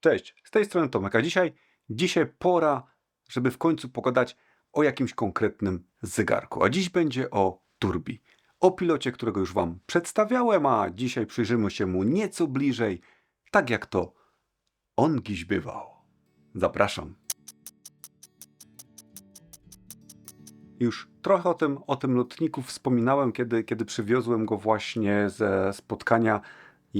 Cześć, z tej strony Tomek, a dzisiaj, dzisiaj pora, żeby w końcu pogadać o jakimś konkretnym zegarku. A dziś będzie o Turbi. O pilocie, którego już Wam przedstawiałem, a dzisiaj przyjrzymy się mu nieco bliżej, tak jak to on dziś bywał. Zapraszam. Już trochę o tym, o tym lotniku wspominałem, kiedy, kiedy przywiozłem go właśnie ze spotkania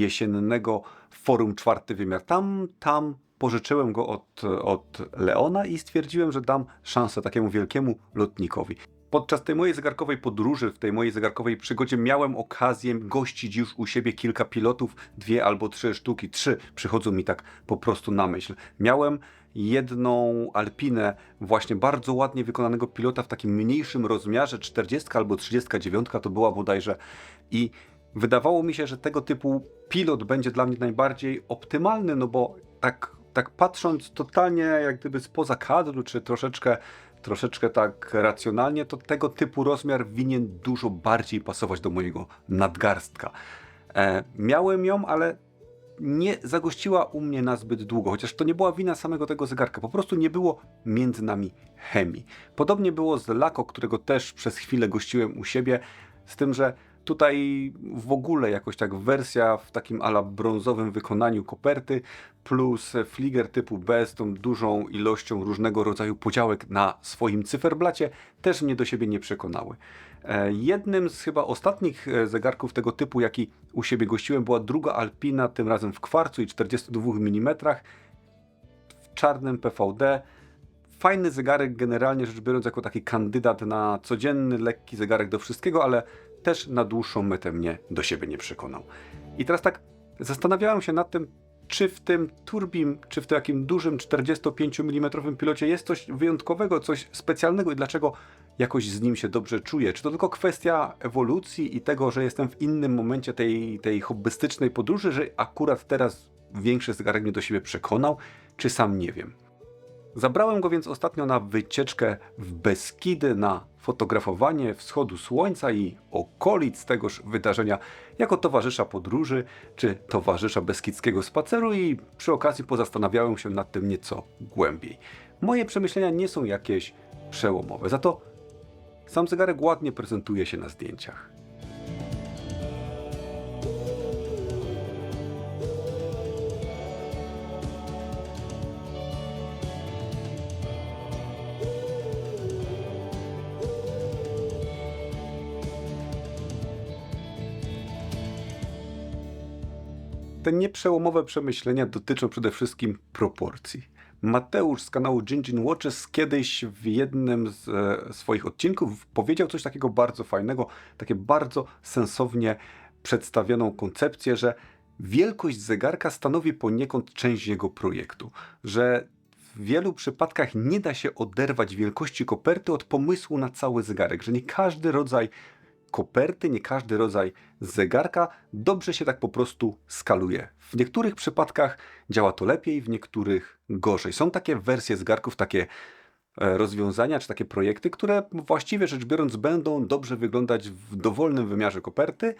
jesiennego Forum Czwarty Wymiar. Tam, tam pożyczyłem go od, od Leona i stwierdziłem, że dam szansę takiemu wielkiemu lotnikowi. Podczas tej mojej zegarkowej podróży, w tej mojej zegarkowej przygodzie miałem okazję gościć już u siebie kilka pilotów, dwie albo trzy sztuki, trzy przychodzą mi tak po prostu na myśl. Miałem jedną Alpinę, właśnie bardzo ładnie wykonanego pilota w takim mniejszym rozmiarze, 40 albo 39 to była bodajże i wydawało mi się, że tego typu pilot będzie dla mnie najbardziej optymalny, no bo tak, tak patrząc totalnie jak gdyby spoza kadru, czy troszeczkę, troszeczkę tak racjonalnie, to tego typu rozmiar winien dużo bardziej pasować do mojego nadgarstka. E, miałem ją, ale nie zagościła u mnie na zbyt długo, chociaż to nie była wina samego tego zegarka, po prostu nie było między nami chemii. Podobnie było z Lako, którego też przez chwilę gościłem u siebie, z tym, że tutaj w ogóle jakoś tak wersja w takim ala brązowym wykonaniu koperty plus fliger typu B z tą dużą ilością różnego rodzaju podziałek na swoim cyferblacie też mnie do siebie nie przekonały. E, Jednym z chyba ostatnich e, zegarków tego typu, jaki u siebie gościłem, była druga Alpina, tym razem w kwarcu i 42 mm w czarnym PVD. Fajny zegarek, generalnie rzecz biorąc, jako taki kandydat na codzienny, lekki zegarek do wszystkiego, ale też na dłuższą metę mnie do siebie nie przekonał. I teraz tak zastanawiałem się nad tym, czy w tym turbim, czy w takim dużym 45 mm pilocie jest coś wyjątkowego, coś specjalnego i dlaczego jakoś z nim się dobrze czuję. Czy to tylko kwestia ewolucji i tego, że jestem w innym momencie tej, tej hobbystycznej podróży, że akurat teraz większy zegarek mnie do siebie przekonał, czy sam nie wiem. Zabrałem go więc ostatnio na wycieczkę w Beskidy na fotografowanie wschodu słońca i okolic tegoż wydarzenia jako towarzysza podróży czy towarzysza beskidzkiego spaceru i przy okazji pozastanawiałem się nad tym nieco głębiej. Moje przemyślenia nie są jakieś przełomowe, za to sam zegarek ładnie prezentuje się na zdjęciach. Te nieprzełomowe przemyślenia dotyczą przede wszystkim proporcji. Mateusz z kanału Jinjin Watches kiedyś w jednym z e, swoich odcinków powiedział coś takiego bardzo fajnego, takie bardzo sensownie przedstawioną koncepcję, że wielkość zegarka stanowi poniekąd część jego projektu, że w wielu przypadkach nie da się oderwać wielkości koperty od pomysłu na cały zegarek, że nie każdy rodzaj koperty, nie każdy rodzaj zegarka dobrze się tak po prostu skaluje. W niektórych przypadkach działa to lepiej, w niektórych gorzej. Są takie wersje zegarków, takie e, rozwiązania czy takie projekty, które właściwie rzecz biorąc będą dobrze wyglądać w dowolnym wymiarze koperty,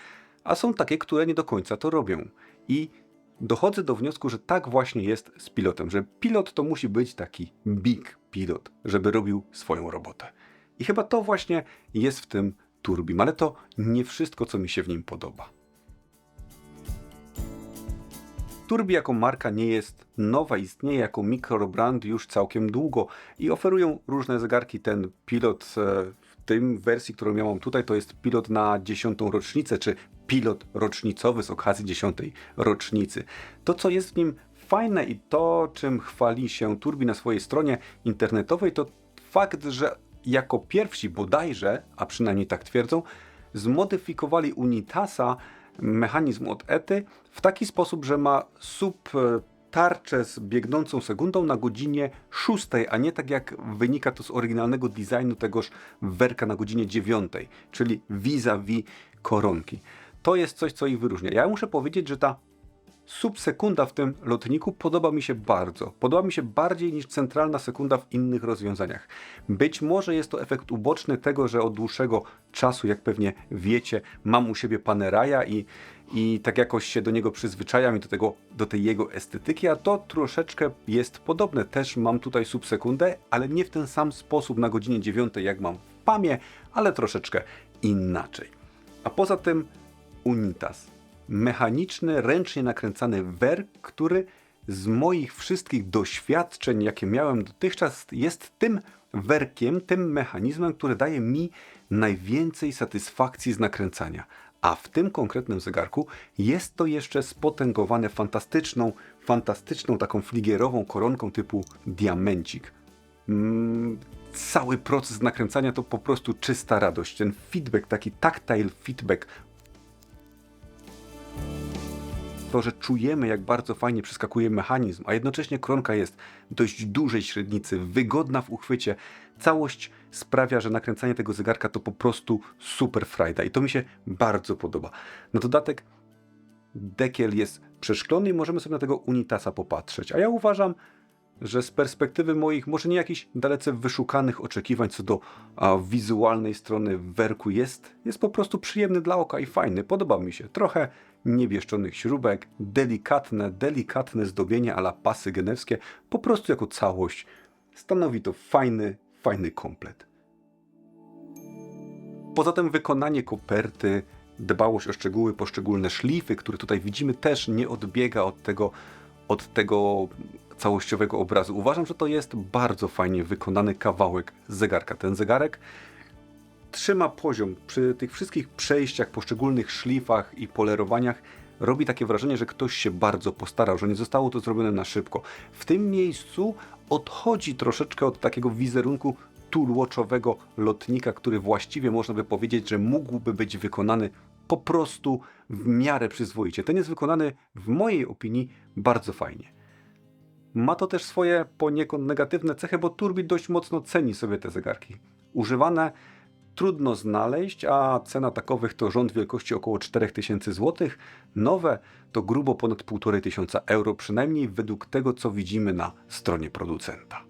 a są takie, które nie do końca to robią. I dochodzę do wniosku, że tak właśnie jest z pilotem, że pilot to musi być taki big pilot, żeby robił swoją robotę. I chyba to właśnie jest w tym Turbim, ale to nie wszystko, co mi się w nim podoba. Turbi jako marka nie jest nowa, istnieje jako mikrobrand już całkiem długo i oferują różne zegarki. Ten pilot e, w tym wersji, którą miałam tutaj, to jest pilot na dziesiątą rocznicę, czy pilot rocznicowy z okazji dziesiątej rocznicy. To, co jest w nim fajne i to, czym chwali się Turbi na swojej stronie internetowej, to fakt, że jako pierwsi bodajże, a przynajmniej tak twierdzą, zmodyfikowali Unitasa, mechanizm od ETY, w taki sposób, że ma sub tarczę z biegnącą sekundą na godzinie 6, a nie tak jak wynika to z oryginalnego designu tegoż werka na godzinie 9, czyli vis-a-vis koronki. To jest coś, co ich wyróżnia. Ja muszę powiedzieć, że ta subsekunda w tym lotniku podoba mi się bardzo. Podoba mi się bardziej niż centralna sekunda w innych rozwiązaniach. Być może jest to efekt uboczny tego, że od dłuższego czasu, jak pewnie wiecie, mam u siebie Paneraja i, i tak jakoś się do niego przyzwyczajam i do, tego, do tej jego estetyki, a to troszeczkę jest podobne. Też mam tutaj subsekundę, ale nie w ten sam sposób na godzinie 9, jak mam w PAMie, ale troszeczkę inaczej. A poza tym Unitas. Mechaniczny, ręcznie nakręcany werk, który z moich wszystkich doświadczeń, jakie miałem dotychczas, jest tym werkiem, tym mechanizmem, który daje mi najwięcej satysfakcji z nakręcania. A w tym konkretnym zegarku jest to jeszcze spotęgowane fantastyczną, fantastyczną taką fligierową koronką typu diamencik. Mm, cały proces nakręcania to po prostu czysta radość. Ten feedback, taki tactile feedback to, że czujemy, jak bardzo fajnie przeskakuje mechanizm, a jednocześnie koronka jest dość dużej średnicy, wygodna w uchwycie. Całość sprawia, że nakręcanie tego zegarka to po prostu super frajda i to mi się bardzo podoba. Na dodatek dekiel jest przeszklony i możemy sobie na tego unitasa popatrzeć, a ja uważam, że z perspektywy moich, może nie jakichś dalece wyszukanych oczekiwań co do a, wizualnej strony werku jest, jest po prostu przyjemny dla oka i fajny. Podoba mi się. Trochę niebieszczonych śrubek, delikatne, delikatne zdobienie ala pasy genewskie, po prostu jako całość. Stanowi to fajny, fajny komplet. Poza tym wykonanie koperty, dbałość o szczegóły, poszczególne szlify, które tutaj widzimy, też nie odbiega od tego, od tego całościowego obrazu. Uważam, że to jest bardzo fajnie wykonany kawałek zegarka. Ten zegarek trzyma poziom przy tych wszystkich przejściach, poszczególnych szlifach i polerowaniach. Robi takie wrażenie, że ktoś się bardzo postarał, że nie zostało to zrobione na szybko. W tym miejscu odchodzi troszeczkę od takiego wizerunku toolwatchowego lotnika, który właściwie można by powiedzieć, że mógłby być wykonany po prostu w miarę przyzwoicie. Ten jest wykonany w mojej opinii bardzo fajnie. Ma to też swoje poniekąd negatywne cechy, bo Turbit dość mocno ceni sobie te zegarki. Używane trudno znaleźć, a cena takowych to rząd wielkości około 4000 zł. Nowe to grubo ponad 1500 euro, przynajmniej według tego, co widzimy na stronie producenta.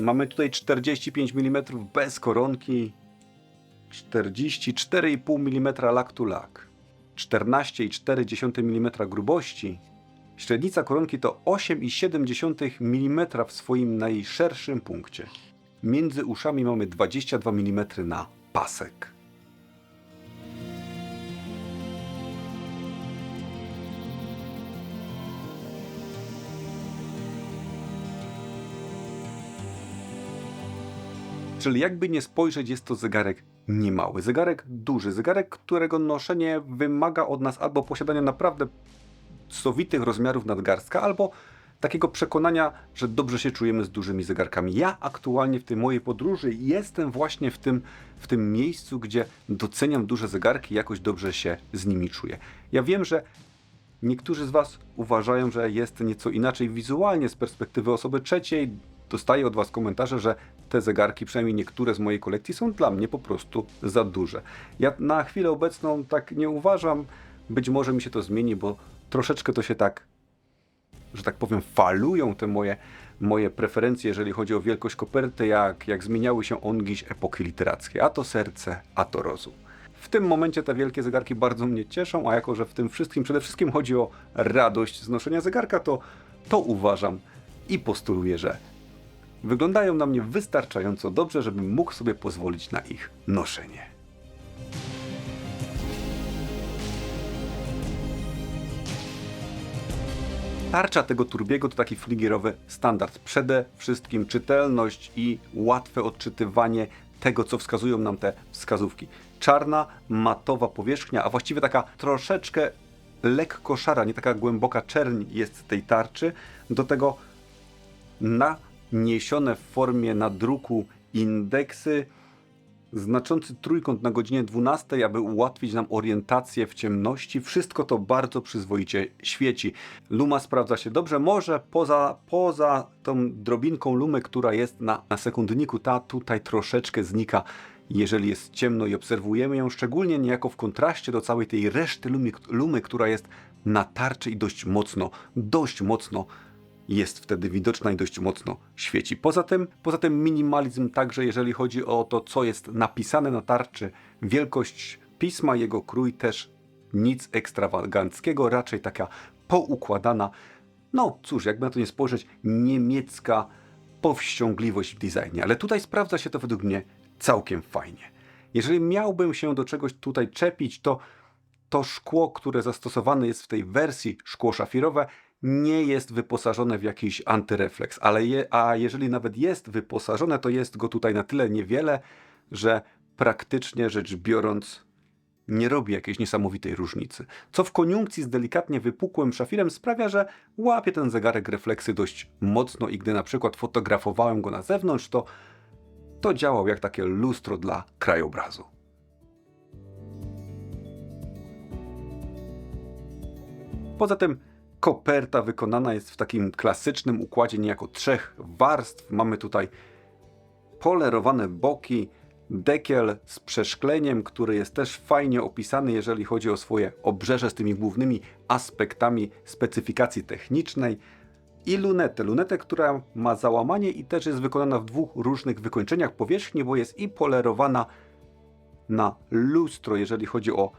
Mamy tutaj 45 mm bez koronki, 44,5 mm lak to lak, 14,4 mm grubości. Średnica koronki to 8,7 mm w swoim najszerszym punkcie. Między uszami mamy 22 mm na pasek. Czyli jakby nie spojrzeć, jest to zegarek niemały. Zegarek duży, zegarek, którego noszenie wymaga od nas albo posiadania naprawdę sowitych rozmiarów nadgarstka, albo takiego przekonania, że dobrze się czujemy z dużymi zegarkami. Ja aktualnie w tej mojej podróży jestem właśnie w tym, w tym miejscu, gdzie doceniam duże zegarki i jakoś dobrze się z nimi czuję. Ja wiem, że niektórzy z Was uważają, że jest nieco inaczej wizualnie z perspektywy osoby trzeciej. Dostaję od Was komentarze, że te zegarki, przynajmniej niektóre z mojej kolekcji, są dla mnie po prostu za duże. Ja na chwilę obecną tak nie uważam. Być może mi się to zmieni, bo troszeczkę to się tak, że tak powiem, falują te moje, moje preferencje, jeżeli chodzi o wielkość koperty, jak, jak zmieniały się ongiś epoki literackie. A to serce, a to rozum. W tym momencie te wielkie zegarki bardzo mnie cieszą, a jako, że w tym wszystkim przede wszystkim chodzi o radość z noszenia zegarka, to, to uważam i postuluję, że wyglądają na mnie wystarczająco dobrze, żebym mógł sobie pozwolić na ich noszenie. Tarcza tego turbiego to taki fligierowy standard. Przede wszystkim czytelność i łatwe odczytywanie tego, co wskazują nam te wskazówki. Czarna, matowa powierzchnia, a właściwie taka troszeczkę lekko szara, nie taka głęboka czerń jest tej tarczy. Do tego na niesione w formie nadruku indeksy znaczący trójkąt na godzinie 12, aby ułatwić nam orientację w ciemności. Wszystko to bardzo przyzwoicie świeci. Luma sprawdza się dobrze, może poza, poza tą drobinką lumy, która jest na, na sekundniku, ta tutaj troszeczkę znika, jeżeli jest ciemno i obserwujemy ją, szczególnie niejako w kontraście do całej tej reszty lumy, lumy która jest na tarczy i dość mocno, dość mocno jest wtedy widoczna i dość mocno świeci. Poza tym, poza tym minimalizm także jeżeli chodzi o to, co jest napisane na tarczy, wielkość pisma, jego krój też nic ekstrawaganckiego, raczej taka poukładana, no cóż, jakby na to nie spojrzeć, niemiecka powściągliwość w designie. Ale tutaj sprawdza się to według mnie całkiem fajnie. Jeżeli miałbym się do czegoś tutaj czepić, to to szkło, które zastosowane jest w tej wersji, szkło szafirowe, nie jest wyposażone w jakiś antyrefleks, ale je, a jeżeli nawet jest wyposażone, to jest go tutaj na tyle niewiele, że praktycznie rzecz biorąc nie robi jakiejś niesamowitej różnicy. Co w koniunkcji z delikatnie wypukłym szafirem sprawia, że łapie ten zegarek refleksy dość mocno i gdy na przykład fotografowałem go na zewnątrz, to to działał jak takie lustro dla krajobrazu. Poza tym koperta wykonana jest w takim klasycznym układzie niejako trzech warstw. Mamy tutaj polerowane boki, dekiel z przeszkleniem, który jest też fajnie opisany, jeżeli chodzi o swoje obrzeże z tymi głównymi aspektami specyfikacji technicznej i lunetę. Lunetę, która ma załamanie i też jest wykonana w dwóch różnych wykończeniach powierzchni, bo jest i polerowana na lustro, jeżeli chodzi o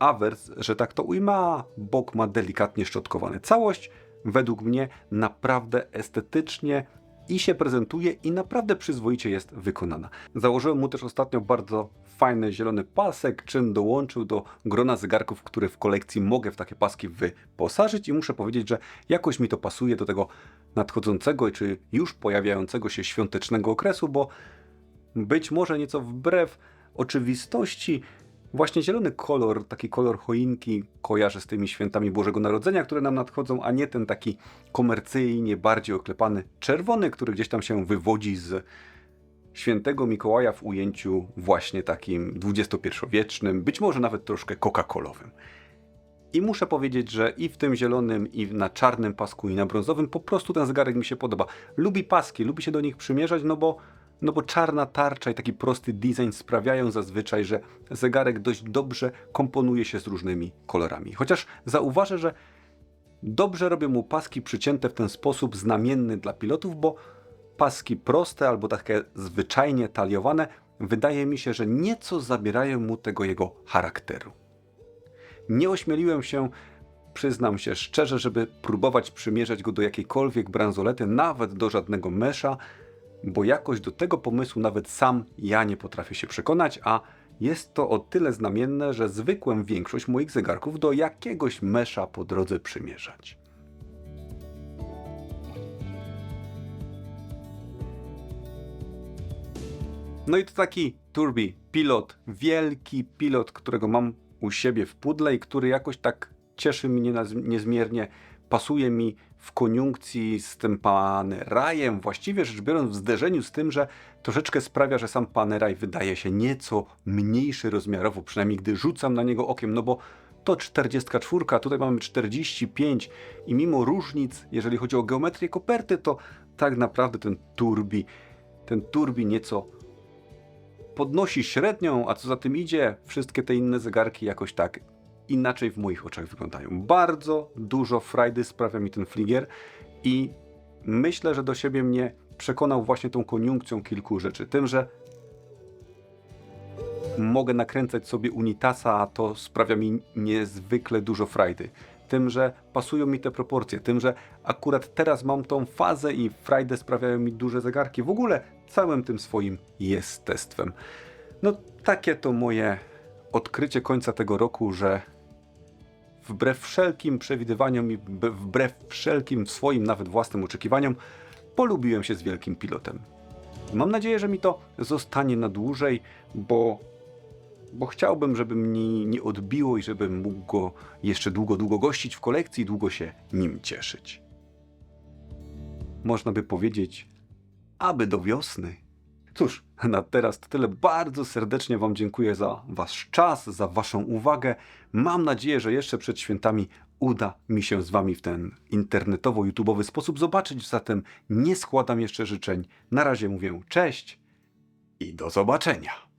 awers, że tak to ujmę, a bok ma delikatnie szczotkowany. Całość według mnie naprawdę estetycznie i się prezentuje i naprawdę przyzwoicie jest wykonana. Założyłem mu też ostatnio bardzo fajny zielony pasek, czym dołączył do grona zegarków, które w kolekcji mogę w takie paski wyposażyć i muszę powiedzieć, że jakoś mi to pasuje do tego nadchodzącego czy już pojawiającego się świątecznego okresu, bo być może nieco wbrew oczywistości Właśnie zielony kolor, taki kolor choinki kojarzę z tymi świętami Bożego Narodzenia, które nam nadchodzą, a nie ten taki komercyjnie bardziej oklepany czerwony, który gdzieś tam się wywodzi z świętego Mikołaja w ujęciu właśnie takim XXI-wiecznym, być może nawet troszkę coca-colowym. I muszę powiedzieć, że i w tym zielonym, i na czarnym pasku, i na brązowym po prostu ten zegarek mi się podoba. Lubi paski, lubi się do nich przymierzać, no bo no bo czarna tarcza i taki prosty design sprawiają zazwyczaj, że zegarek dość dobrze komponuje się z różnymi kolorami. Chociaż zauważę, że dobrze robią mu paski przycięte w ten sposób znamienny dla pilotów, bo paski proste albo takie zwyczajnie taliowane wydaje mi się, że nieco zabierają mu tego jego charakteru. Nie ośmieliłem się, przyznam się szczerze, żeby próbować przymierzać go do jakiejkolwiek bransolety, nawet do żadnego mesza, bo jakoś do tego pomysłu nawet sam ja nie potrafię się przekonać, a jest to o tyle znamienne, że zwykłem większość moich zegarków do jakiegoś mesza po drodze przymierzać. No i to taki Turbi pilot, wielki pilot, którego mam u siebie w pudle i który jakoś tak cieszy mnie niezmiernie, pasuje mi w koniunkcji z tym panerajem, właściwie rzecz biorąc w zderzeniu z tym, że troszeczkę sprawia, że sam paneraj wydaje się nieco mniejszy rozmiarowo, przynajmniej gdy rzucam na niego okiem, no bo to 44, a tutaj mamy 45 i mimo różnic, jeżeli chodzi o geometrię koperty, to tak naprawdę ten turbi, ten turbi nieco podnosi średnią, a co za tym idzie, wszystkie te inne zegarki jakoś tak inaczej w moich oczach wyglądają. Bardzo dużo frajdy sprawia mi ten fligier i myślę, że do siebie mnie przekonał właśnie tą koniunkcją kilku rzeczy. Tym, że mogę nakręcać sobie unitasa, a to sprawia mi niezwykle dużo frajdy. Tym, że pasują mi te proporcje, tym, że akurat teraz mam tą fazę i frajdę sprawiają mi duże zegarki. W ogóle całym tym swoim jestestwem. No takie to moje odkrycie końca tego roku, że wbrew wszelkim przewidywaniom i wbrew wszelkim swoim nawet własnym oczekiwaniom, polubiłem się z wielkim pilotem. Mam nadzieję, że mi to zostanie na dłużej, bo, bo chciałbym, żeby mnie nie odbiło i żebym mógł go jeszcze długo, długo gościć w kolekcji i długo się nim cieszyć. Można by powiedzieć, aby do wiosny. Cóż, na teraz to tyle. Bardzo serdecznie Wam dziękuję za Wasz czas, za Waszą uwagę. Mam nadzieję, że jeszcze przed świętami uda mi się z Wami w ten internetowo-YouTubeowy sposób zobaczyć. Zatem nie składam jeszcze życzeń. Na razie mówię cześć i do zobaczenia.